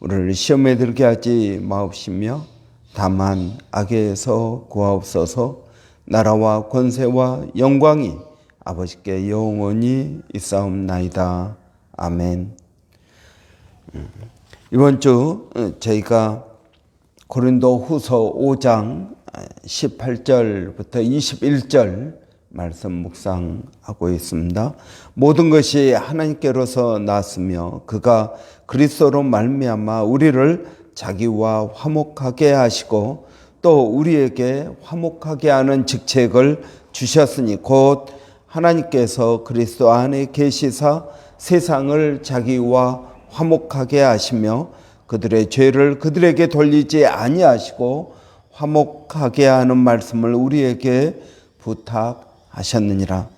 우리를 시험에 들게 하지 마옵시며 다만 악에서 구하옵소서 나라와 권세와 영광이 아버지께 영원히 있사옵나이다. 아멘. 음, 이번 주 어, 저희가 고린도 후서 5장 18절부터 21절 말씀 묵상하고 있습니다. 모든 것이 하나님께로서 났으며 그가 그리스도로 말미암아 우리를 자기와 화목하게 하시고 또 우리에게 화목하게 하는 직책을 주셨으니 곧 하나님께서 그리스도 안에 계시사 세상을 자기와 화목하게 하시며 그들의 죄를 그들에게 돌리지 아니하시고 화목하게 하는 말씀을 우리에게 부탁 하셨느니라.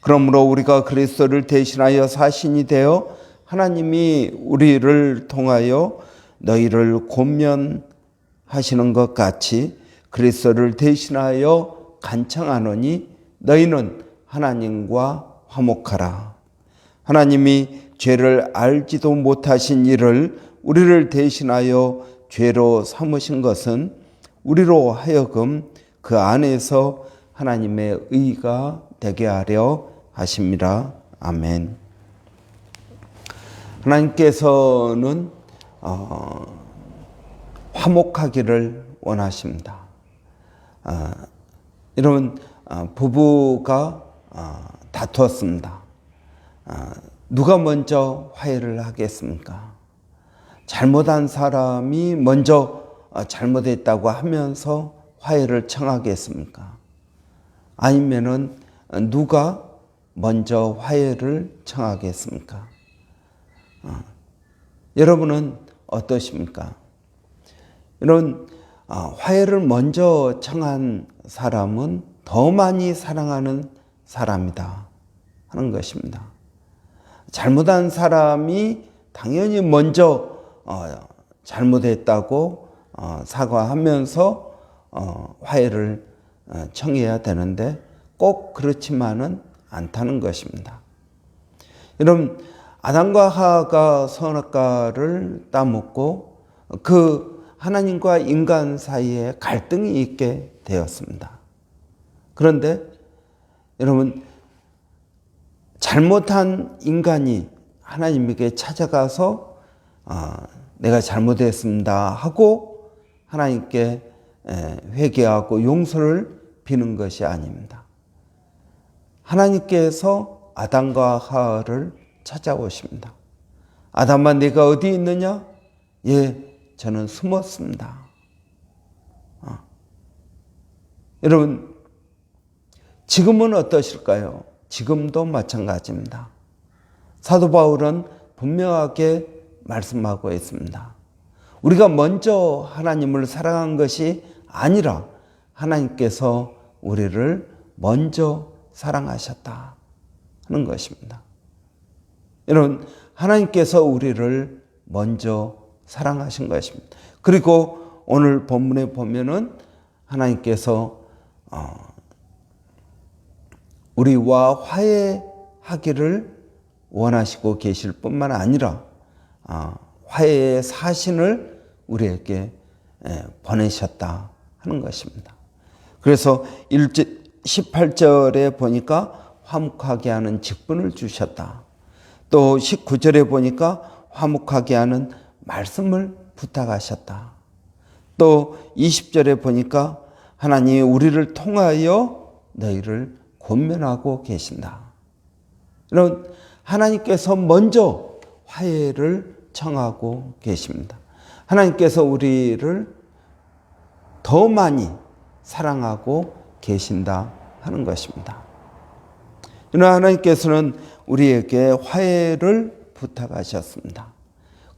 그러므로 우리가 그리스도를 대신하여 사신이 되어 하나님이 우리를 통하여 너희를 권면하시는 것 같이 그리스도를 대신하여 간청하노니 너희는 하나님과 화목하라. 하나님이 죄를 알지도 못하신 이를 우리를 대신하여 죄로 삼으신 것은 우리로 하여금 그 안에서 하나님의 의가 되게 하려 하심이라. 아멘. 하나님께서는 어, 화목하기를 원하십니다. 어, 이런 어, 부부가 어, 다투었습니다. 어, 누가 먼저 화해를 하겠습니까? 잘못한 사람이 먼저 어, 잘못했다고 하면서 화해를 청하겠습니까? 아니면은 누가 먼저 화해를 청하겠습니까? 어, 여러분은 어떠십니까? 이런 어, 화해를 먼저 청한 사람은 더 많이 사랑하는 사람이다 하는 것입니다. 잘못한 사람이 당연히 먼저 어, 잘못했다고 어, 사과하면서 어, 화해를 어, 청해야 되는데 꼭 그렇지만은 않다는 것입니다. 여러분 아담과 하가 선악과를 따먹고 그 하나님과 인간 사이에 갈등이 있게 되었습니다. 그런데 여러분 잘못한 인간이 하나님에게 찾아가서 어, 내가 잘못했습니다 하고 하나님께 회개하고 용서를 비는 것이 아닙니다. 하나님께서 아담과 하와를 찾아오십니다. 아담아 네가 어디 있느냐? 예, 저는 숨었습니다. 어. 여러분 지금은 어떠실까요? 지금도 마찬가지입니다. 사도 바울은 분명하게 말씀하고 있습니다. 우리가 먼저 하나님을 사랑한 것이 아니라 하나님께서 우리를 먼저 사랑하셨다 하는 것입니다. 여러분, 하나님께서 우리를 먼저 사랑하신 것입니다. 그리고 오늘 본문에 보면은 하나님께서 어, 우리와 화해하기를 원하시고 계실 뿐만 아니라 어, 화해의 사신을 우리에게 보내셨다 하는 것입니다. 그래서 18절에 보니까 화목하게 하는 직분을 주셨다. 또 19절에 보니까 화목하게 하는 말씀을 부탁하셨다. 또 20절에 보니까 하나님이 우리를 통하여 너희를 권면하고 계신다. 이런 하나님께서 먼저 화해를 청하고 계십니다. 하나님께서 우리를 더 많이 사랑하고 계신다 하는 것입니다. 이러나 하나님께서는 우리에게 화해를 부탁하셨습니다.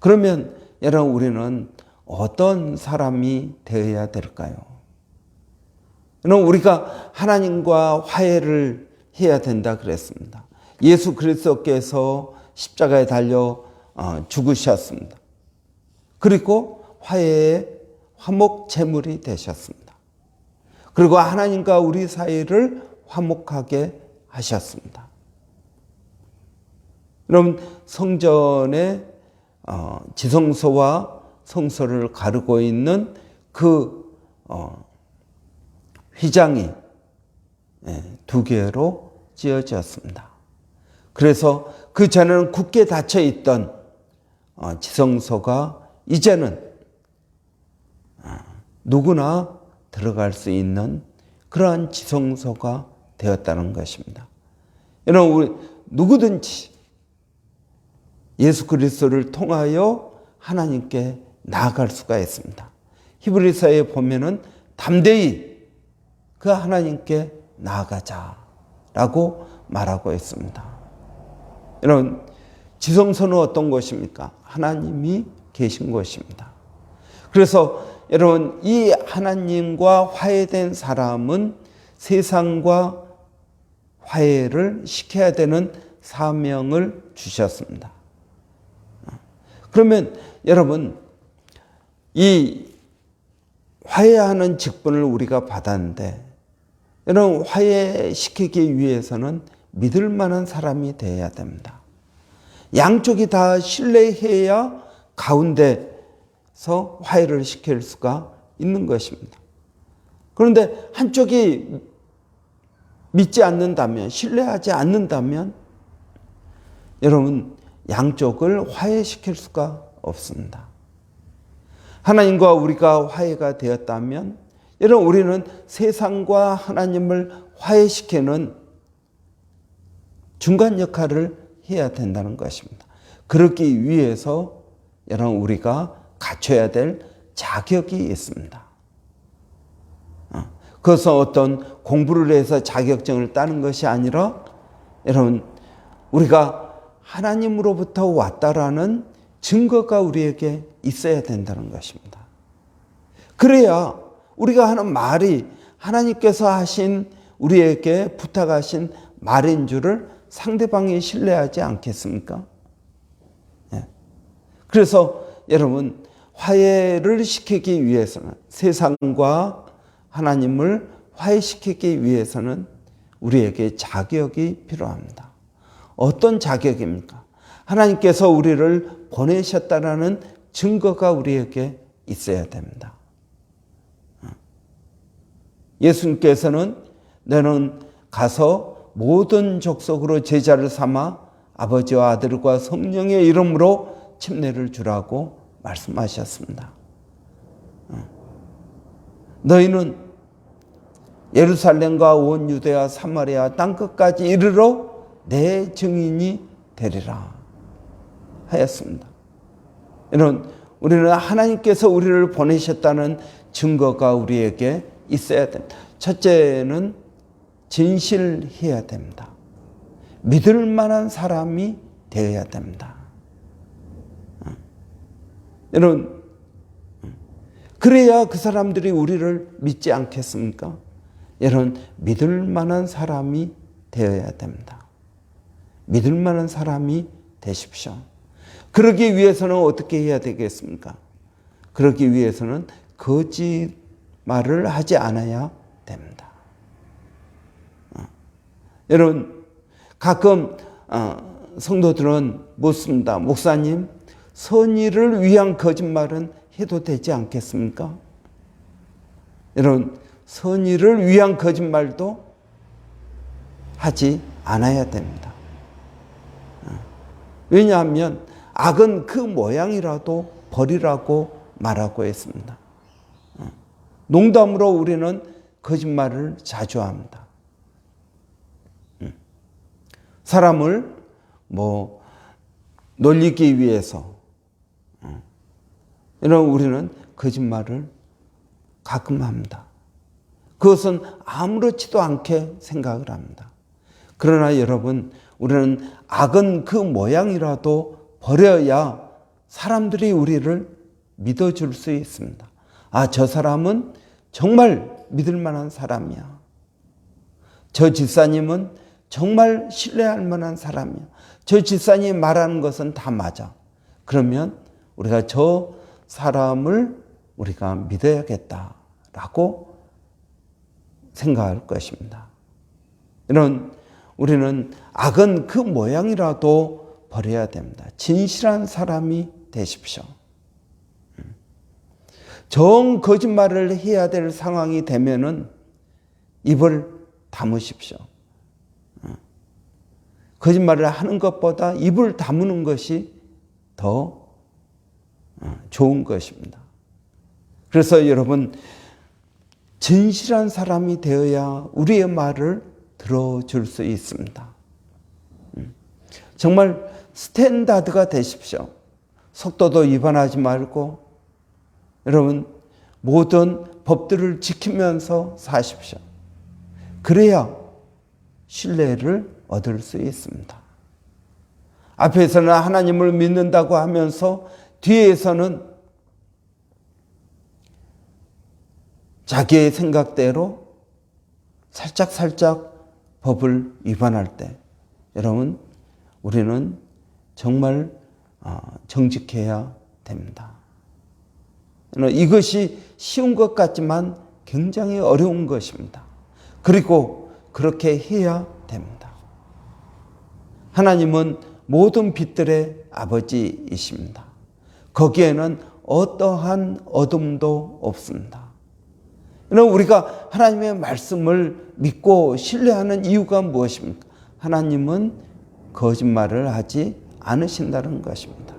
그러면 여러분 우리는 어떤 사람이 되어야 될까요? 그럼 우리가 하나님과 화해를 해야 된다 그랬습니다. 예수 그리스도께서 십자가에 달려 어, 죽으셨습니다. 그리고 화해의 화목 제물이 되셨습니다. 그리고 하나님과 우리 사이를 화목하게 하셨습니다. 여러분 성전의 어, 지성소와 성소를 가르고 있는 그 어, 휘장이 예, 두 개로 지어졌습니다. 그래서 그 전에는 굳게 닫혀 있던 어, 지성소가 이제는 어, 누구나 들어갈 수 있는 그러한 지성소가 되었다는 것입니다. 여러분 우리 누구든지 예수 그리스도를 통하여 하나님께 나아갈 수가 있습니다. 히브리서에 보면은 담대히 그 하나님께 나아가자라고 말하고 있습니다. 여러분 지성소는 어떤 곳입니까? 하나님이 계신 곳입니다. 그래서 여러분 이 하나님과 화해된 사람은 세상과 화해를 시켜야 되는 사명을 주셨습니다. 그러면 여러분 이 화해하는 직분을 우리가 받았는데 여러분 화해시키기 위해서는 믿을 만한 사람이 되어야 됩니다. 양쪽이 다 신뢰해야 가운데 서 화해를 시킬 수가 있는 것입니다. 그런데 한쪽이 믿지 않는다면, 신뢰하지 않는다면, 여러분, 양쪽을 화해시킬 수가 없습니다. 하나님과 우리가 화해가 되었다면, 여러분, 우리는 세상과 하나님을 화해시키는 중간 역할을 해야 된다는 것입니다. 그렇기 위해서 여러분 우리가 갖춰야 될 자격이 있습니다. 어, 그것은 어떤 공부를 해서 자격증을 따는 것이 아니라 여러분 우리가 하나님으로부터 왔다라는 증거가 우리에게 있어야 된다는 것입니다. 그래야 우리가 하는 말이 하나님께서 하신 우리에게 부탁하신 말인 줄을 상대방이 신뢰하지 않겠습니까? 예. 그래서 여러분 화해를 시키기 위해서는 세상과 하나님을 화해시키기 위해서는 우리에게 자격이 필요합니다. 어떤 자격입니까? 하나님께서 우리를 보내셨다라는 증거가 우리에게 있어야 됩니다. 예수님께서는 너는 가서 모든 족속으로 제자를 삼아 아버지와 아들과 성령의 이름으로 침례를 주라고 말씀하셨습니다. 너희는 예루살렘과 온 유대와 사마리아 땅 끝까지 이르러 내 증인이 되리라 하였습니다. 여러분, 우리는 하나님께서 우리를 보내셨다는 증거가 우리에게 있어야 됩니다. 첫째는 진실해야 됩니다. 믿을 만한 사람이 되어야 됩니다. 여러분, 그래야 그 사람들이 우리를 믿지 않겠습니까? 여러분, 믿을 만한 사람이 되어야 됩니다. 믿을 만한 사람이 되십시오. 그러기 위해서는 어떻게 해야 되겠습니까? 그러기 위해서는 거짓말을 하지 않아야 됩니다. 어. 여러분, 가끔 어, 성도들은 묻습니다. 목사님, 선의를 위한 거짓말은 해도 되지 않겠습니까? 여러분, 선의를 위한 거짓말도 하지 않아야 됩니다. 어. 왜냐하면 악은 그 모양이라도 버리라고 말하고 했습니다. 어. 농담으로 우리는 거짓말을 자주 합니다. 음. 사람을 뭐 놀리기 위해서 이런 우리는 거짓말을 가끔 합니다. 그것은 아무렇지도 않게 생각을 합니다. 그러나 여러분, 우리는 악은 그 모양이라도 버려야 사람들이 우리를 믿어줄 수 있습니다. 아, 저 사람은 정말 믿을 만한 사람이야. 저 집사님은 정말 신뢰할 만한 사람이야. 저 집사님이 말하는 것은 다 맞아. 그러면 우리가 저 사람을 우리가 믿어야겠다라고 생각할 것입니다. 이런 우리는 악은 그 모양이라도 버려야 됩니다. 진실한 사람이 되십시오. 정 거짓말을 해야 될 상황이 되면은 입을 다무십시오. 거짓말을 하는 것보다 입을 다무는 것이 더 좋은 것입니다. 그래서 여러분, 진실한 사람이 되어야 우리의 말을 들어줄 수 있습니다. 정말 스탠다드가 되십시오. 속도도 위반하지 말고, 여러분, 모든 법들을 지키면서 사십시오. 그래야 신뢰를 얻을 수 있습니다. 앞에서는 하나님을 믿는다고 하면서 뒤에서는 자기의 생각대로 살짝살짝 법을 위반할 때 여러분 우리는 정말 어, 정직해야 됩니다. 이것이 쉬운 것 같지만 굉장히 어려운 것입니다. 그리고 그렇게 해야 됩니다. 하나님은 모든 빛들의 아버지이십니다. 거기에는 어떠한 어둠도 없습니다. 우리가 하나님의 말씀을 믿고 신뢰하는 이유가 무엇입니까? 하나님은 거짓말을 하지 않으신다는 것입니다.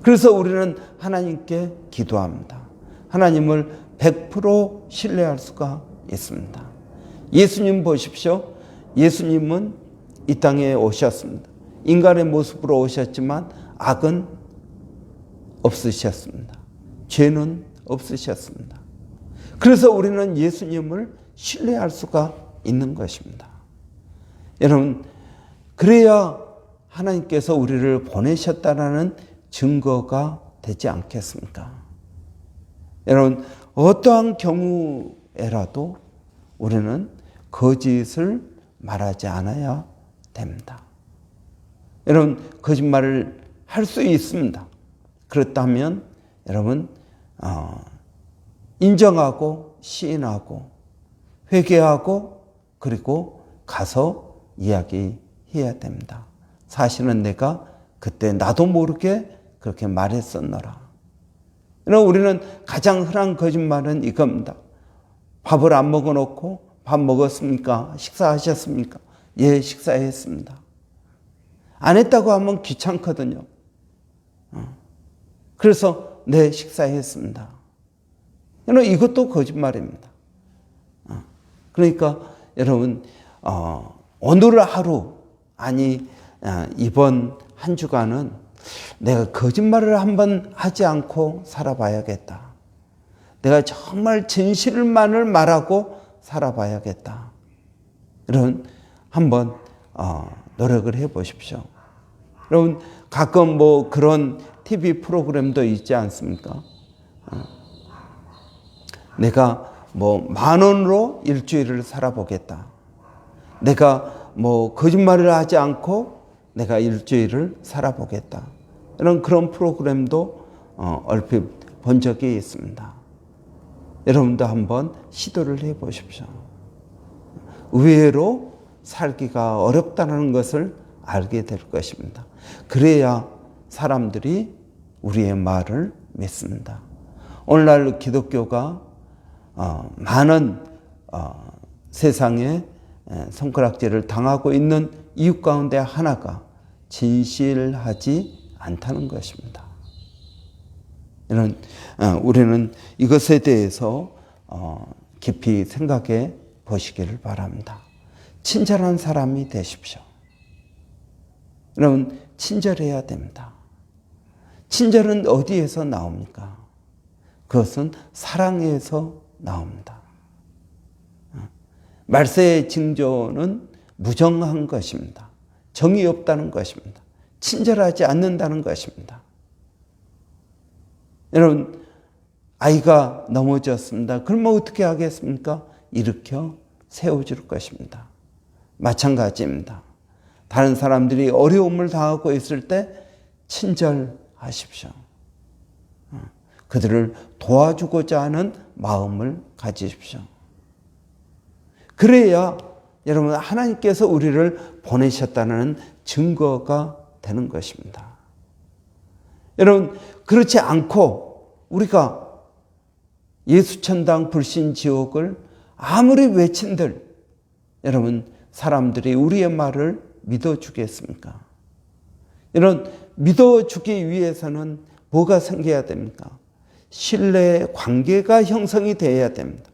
그래서 우리는 하나님께 기도합니다. 하나님을 100% 신뢰할 수가 있습니다. 예수님 보십시오. 예수님은 이 땅에 오셨습니다. 인간의 모습으로 오셨지만 악은 없으셨습니다. 죄는 없으셨습니다. 그래서 우리는 예수님을 신뢰할 수가 있는 것입니다. 여러분, 그래야 하나님께서 우리를 보내셨다라는 증거가 되지 않겠습니까? 여러분, 어떠한 경우에라도 우리는 거짓을 말하지 않아야 됩니다. 여러분, 거짓말을 할 수 있습니다. 그렇다면 여러분, 어, 인정하고 시인하고 회개하고 그리고 가서 이야기해야 됩니다. 사실은 내가 그때 나도 모르게 그렇게 말했었노라. 우리는 가장 흔한 거짓말은 이겁니다. 밥을 안 먹어놓고 밥 먹었습니까? 식사하셨습니까? 예, 식사했습니다. 안 했다고 하면 귀찮거든요. 어. 그래서 네, 식사했습니다. 이것도 거짓말입니다. 어. 그러니까 여러분, 어, 오늘 하루, 아니, 이번 한 주간은 내가 거짓말을 한번 하지 않고 살아봐야겠다. 내가 정말 진실만을 말하고 살아봐야겠다. 이런 한번 어, 노력을 해 보십시오. 여러분 가끔 뭐 그런 TV 프로그램도 있지 않습니까? 어. 내가 뭐 만 원으로 일주일을 살아보겠다. 내가 뭐 거짓말을 하지 않고 내가 일주일을 살아보겠다. 이런 그런 프로그램도 어, 얼핏 본 적이 있습니다. 여러분도 한번 시도를 해 보십시오. 의외로 살기가 어렵다는 것을 알게 될 것입니다. 그래야 사람들이 우리의 말을 믿습니다. 오늘날 기독교가 어, 많은 어, 세상에 손가락질을 당하고 있는 이유 가운데 하나가 진실하지 않다는 것입니다. 이런 어, 우리는 이것에 대해서 어, 깊이 생각해 보시기를 바랍니다. 친절한 사람이 되십시오. 여러분 친절해야 됩니다. 친절은 어디에서 나옵니까? 그것은 사랑에서 나옵니다. 어, 말세의 징조는 무정한 것입니다. 정이 없다는 것입니다. 친절하지 않는다는 것입니다. 여러분, 아이가 넘어졌습니다. 그러면 어떻게 하겠습니까? 일으켜 세워줄 것입니다. 마찬가지입니다. 다른 사람들이 어려움을 당하고 있을 때 친절 하십시오. 어, 그들을 도와주고자 하는 마음을 가지십시오. 그래야 여러분 하나님께서 우리를 보내셨다는 증거가 되는 것입니다. 여러분 그렇지 않고 우리가 예수천당 불신 지옥을 아무리 외친들 여러분 사람들이 우리의 말을 믿어주겠습니까? 이런 믿어주기 위해서는 뭐가 생겨야 됩니까? 신뢰 관계가 형성이 되어야 됩니다.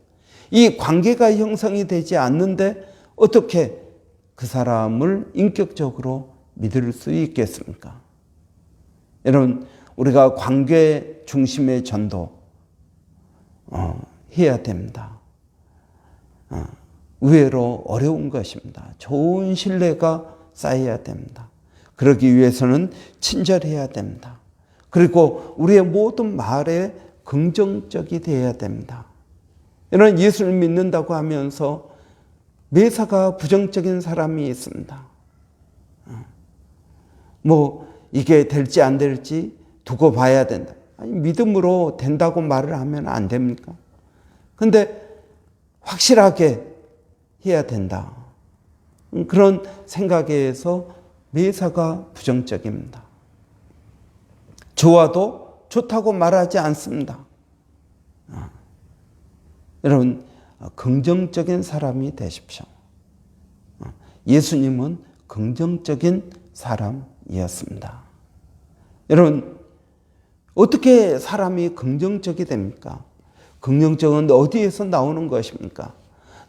이 관계가 형성이 되지 않는데 어떻게 그 사람을 인격적으로 믿을 수 있겠습니까? 여러분, 우리가 관계 중심의 전도 어, 해야 됩니다. 어, 의외로 어려운 것입니다. 좋은 신뢰가 쌓여야 됩니다. 그러기 위해서는 친절해야 됩니다. 그리고 우리의 모든 말에 긍정적이 되어야 됩니다. 이런 예수를 믿는다고 하면서 매사가 부정적인 사람이 있습니다. 뭐 이게 될지 안 될지 두고 봐야 된다. 아니 믿음으로 된다고 말을 하면 안 됩니까? 근데 확실하게 해야 된다. 그런 생각에서 매사가 부정적입니다. 좋아도 좋다고 말하지 않습니다. 아. 여러분, 긍정적인 사람이 되십시오. 아. 예수님은 긍정적인 사람이었습니다. 여러분, 어떻게 사람이 긍정적이 됩니까? 긍정적은 어디에서 나오는 것입니까?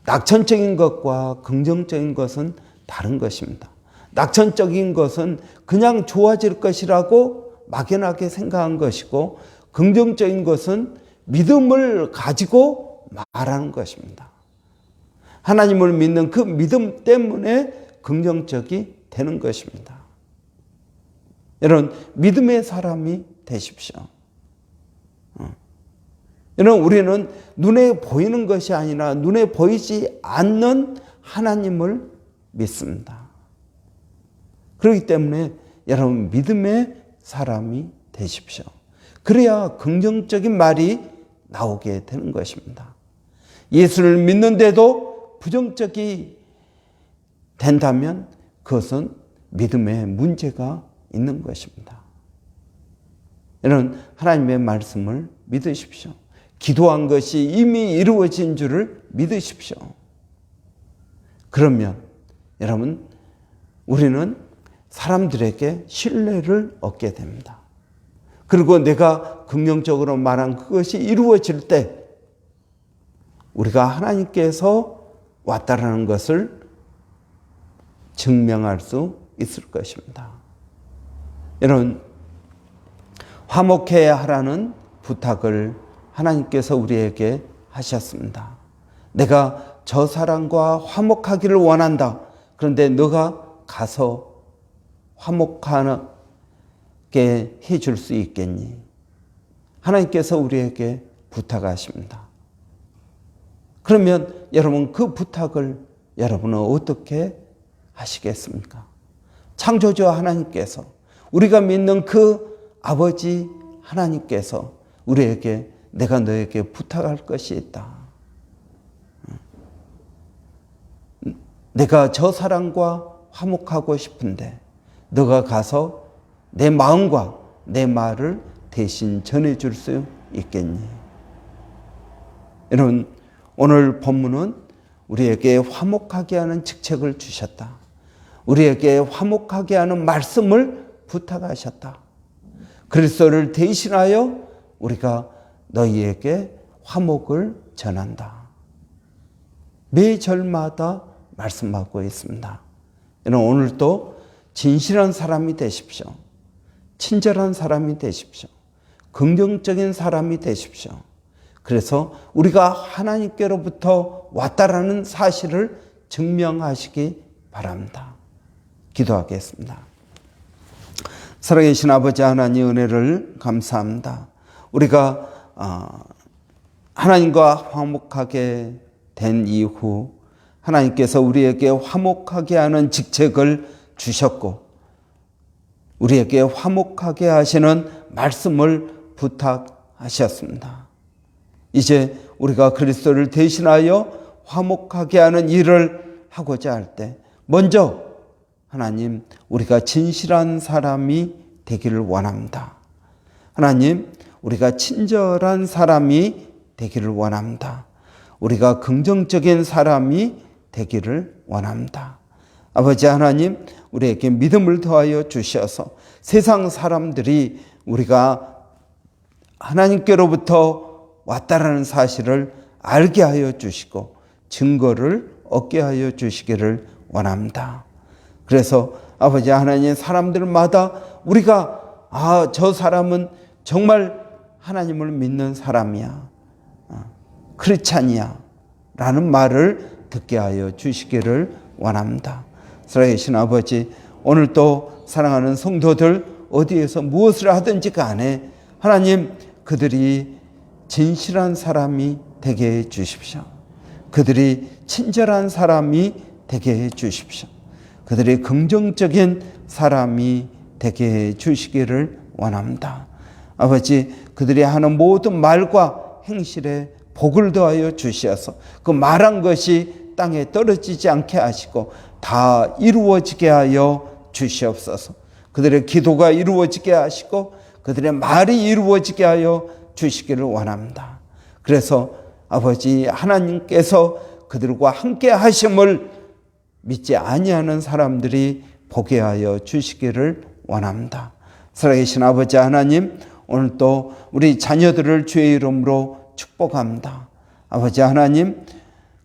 낙천적인 것과 긍정적인 것은 다른 것입니다. 낙천적인 것은 그냥 좋아질 것이라고 막연하게 생각한 것이고 긍정적인 것은 믿음을 가지고 말하는 것입니다. 하나님을 믿는 그 믿음 때문에 긍정적이 되는 것입니다. 여러분, 믿음의 사람이 되십시오. 어. 여러분, 우리는 눈에 보이는 것이 아니라 눈에 보이지 않는 하나님을 믿습니다. 그렇기 때문에 여러분, 믿음의 사람이 되십시오. 그래야 긍정적인 말이 나오게 되는 것입니다. 예수를 믿는데도 부정적이 된다면 그것은 믿음에 문제가 있는 것입니다. 여러분, 하나님의 말씀을 믿으십시오. 기도한 것이 이미 이루어진 줄을 믿으십시오. 그러면 여러분, 우리는 사람들에게 신뢰를 얻게 됩니다. 그리고 내가 긍정적으로 말한 그것이 이루어질 때 우리가 하나님께서 왔다라는 것을 증명할 수 있을 것입니다. 여러분, 화목해야 하라는 부탁을 하나님께서 우리에게 하셨습니다. 내가 저 사람과 화목하기를 원한다. 그런데 너가 가서 화목하게 해줄 수 있겠니? 하나님께서 우리에게 부탁하십니다. 그러면 여러분 그 부탁을 여러분은 어떻게 하시겠습니까? 창조주 하나님께서 우리가 믿는 그 아버지 하나님께서 우리에게 내가 너에게 부탁할 것이 있다. 내가 저 사람과 화목하고 싶은데 너가 가서 내 마음과 내 말을 대신 전해줄 수 있겠니? 여러분, 오늘 본문은 우리에게 화목하게 하는 직책을 주셨다. 우리에게 화목하게 하는 말씀을 부탁하셨다. 그리스도를 대신하여 우리가 너희에게 화목을 전한다. 매 절마다 말씀하고 있습니다. 오늘도 진실한 사람이 되십시오. 친절한 사람이 되십시오. 긍정적인 사람이 되십시오. 그래서 우리가 하나님께로부터 왔다라는 사실을 증명하시기 바랍니다. 기도하겠습니다. 살아계신 아버지 하나님 은혜를 감사합니다. 우리가 어, 하나님과 화목하게 된 이후 하나님께서 우리에게 화목하게 하는 직책을 주셨고 우리에게 화목하게 하시는 말씀을 부탁하셨습니다. 이제 우리가 그리스도를 대신하여 화목하게 하는 일을 하고자 할 때 먼저 하나님 우리가 진실한 사람이 되기를 원합니다. 하나님 우리가 친절한 사람이 되기를 원합니다. 우리가 긍정적인 사람이 되기를 원합니다. 아버지 하나님, 우리에게 믿음을 더하여 주셔서 세상 사람들이 우리가 하나님께로부터 왔다라는 사실을 알게 하여 주시고 증거를 얻게 하여 주시기를 원합니다. 그래서 아버지 하나님 사람들마다 우리가 아, 저 사람은 정말 하나님을 믿는 사람이야. 어, 크리찬이야. 라는 말을 듣게 하여 주시기를 원합니다. 살아계신 아버지, 오늘 또 사랑하는 성도들 어디에서 무엇을 하든지 간에 하나님 그들이 진실한 사람이 되게 해 주십시오. 그들이 친절한 사람이 되게 해 주십시오. 그들이 긍정적인 사람이 되게 해 주시기를 원합니다. 아버지, 그들이 하는 모든 말과 행실에 복을 더하여 주시어서 그 말한 것이 땅에 떨어지지 않게 하시고 다 이루어지게 하여 주시옵소서. 그들의 기도가 이루어지게 하시고 그들의 말이 이루어지게 하여 주시기를 원합니다. 그래서 아버지 하나님께서 그들과 함께 하심을 믿지 아니하는 사람들이 보게 하여 주시기를 원합니다. 살아계신 아버지 하나님, 오늘 또 우리 자녀들을 주의 이름으로 축복합니다. 아버지 하나님,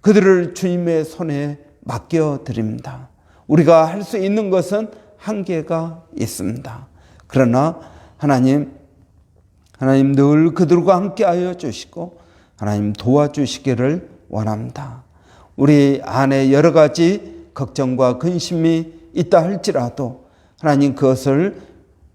그들을 주님의 손에 맡겨 드립니다. 우리가 할 수 있는 것은 한계가 있습니다. 그러나 하나님, 하나님 늘 그들과 함께 하여 주시고 하나님 도와주시기를 원합니다. 우리 안에 여러 가지 걱정과 근심이 있다 할지라도 하나님 그것을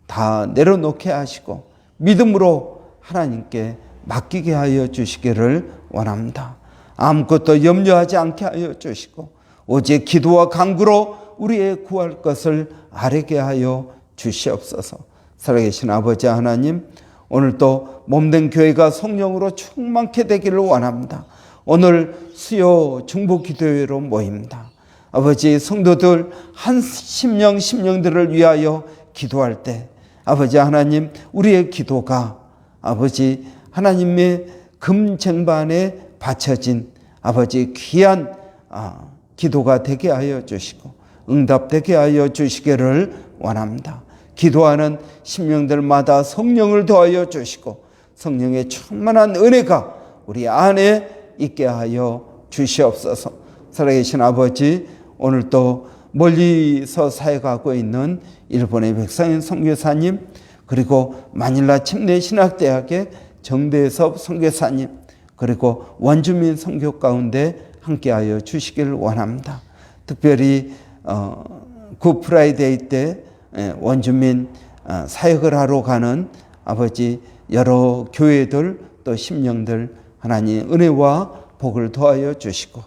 다 내려놓게 하시고 믿음으로 하나님께 맡기게 하여 주시기를 원합니다. 아무것도 염려하지 않게 하여 주시고 오직 기도와 간구로 우리의 구할 것을 아뢰게 하여 주시옵소서. 살아계신 아버지 하나님, 오늘도 몸된 교회가 성령으로 충만케 되기를 원합니다. 오늘 수요 중보 기도회로 모입니다. 아버지 성도들 한 심령 심령들을 위하여 기도할 때 아버지 하나님 우리의 기도가 아버지 하나님의 금쟁반에 바쳐진 아버지 귀한 아, 기도가 되게 하여 주시고 응답되게 하여 주시기를 원합니다. 기도하는 심령들마다 성령을 더하여 주시고 성령의 충만한 은혜가 우리 안에 있게 하여 주시옵소서. 살아계신 아버지 오늘 또 멀리서 사역하고 있는 일본의 백상현 선교사님 그리고 마닐라 침례 신학대학의 정대섭 선교사님 그리고 원주민 선교 가운데 함께하여 주시기를 원합니다. 특별히 어, 굿 프라이데이 때 원주민 어, 사역을 하러 가는 아버지 여러 교회들 또 심령들 하나님 은혜와 복을 더하여 주시고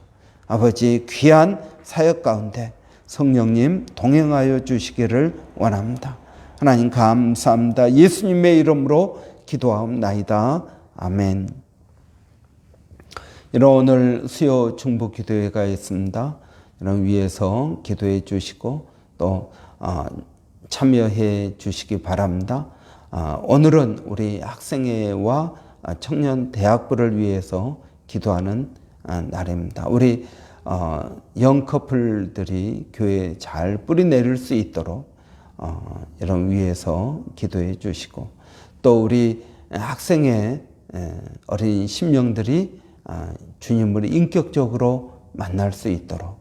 아버지 귀한 사역 가운데 성령님 동행하여 주시기를 원합니다. 하나님 감사합니다. 예수님의 이름으로 기도하옵나이다. 아멘. 여러분 오늘 수요 중보 기도회가 있습니다. 여러분 위에서 기도해 주시고 또 어, 참여해 주시기 바랍니다. 어, 오늘은 우리 학생회와 청년 대학부를 위해서 기도하는 어, 날입니다. 우리 영 커플들이 교회에 잘 뿌리 내릴 수 있도록 여러분 위해서 기도해 주시고 또 우리 학생회 어린 심령들이 주님을 인격적으로 만날 수 있도록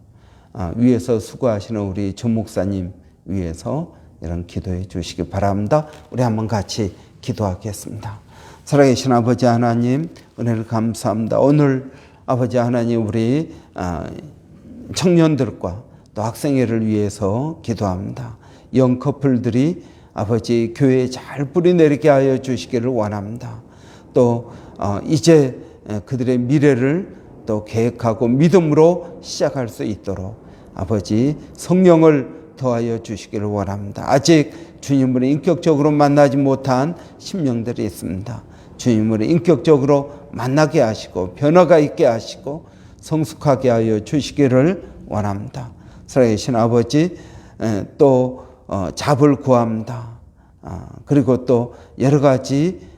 위에서 수고하시는 우리 전 목사님 위해서 이런 기도해 주시기 바랍니다. 우리 한번 같이 기도하겠습니다. 살아계신 아버지 하나님 은혜를 감사합니다. 오늘 아버지 하나님 우리 청년들과 또 학생회를 위해서 기도합니다. 영 커플들이 아버지 교회에 잘 뿌리 내리게 하여 주시기를 원합니다. 또 어, 이제 그들의 미래를 또 계획하고 믿음으로 시작할 수 있도록 아버지 성령을 더하여 주시기를 원합니다. 아직 주님을 인격적으로 만나지 못한 심령들이 있습니다. 주님을 인격적으로 만나게 하시고 변화가 있게 하시고 성숙하게 하여 주시기를 원합니다. 살아계신 아버지 에, 또 어, 잡을 구합니다. 아, 그리고 또 여러 가지 에,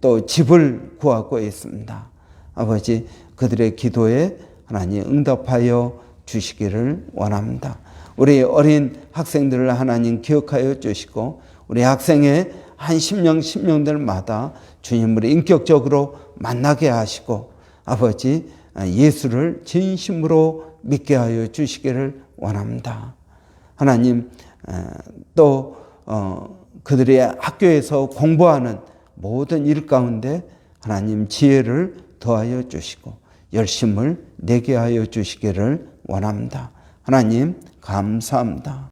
또 집을 구하고 있습니다. 아버지 그들의 기도에 하나님 응답하여 주시기를 원합니다. 우리 어린 학생들을 하나님 기억하여 주시고 우리 학생의 한 심령 심령들마다 주님을 인격적으로 만나게 하시고 아버지 예수를 진심으로 믿게 하여 주시기를 원합니다. 하나님 또 어, 그들의 학교에서 공부하는 모든 일 가운데 하나님 지혜를 더하여 주시고 열심을 내게 하여 주시기를 원합니다. 하나님 감사합니다.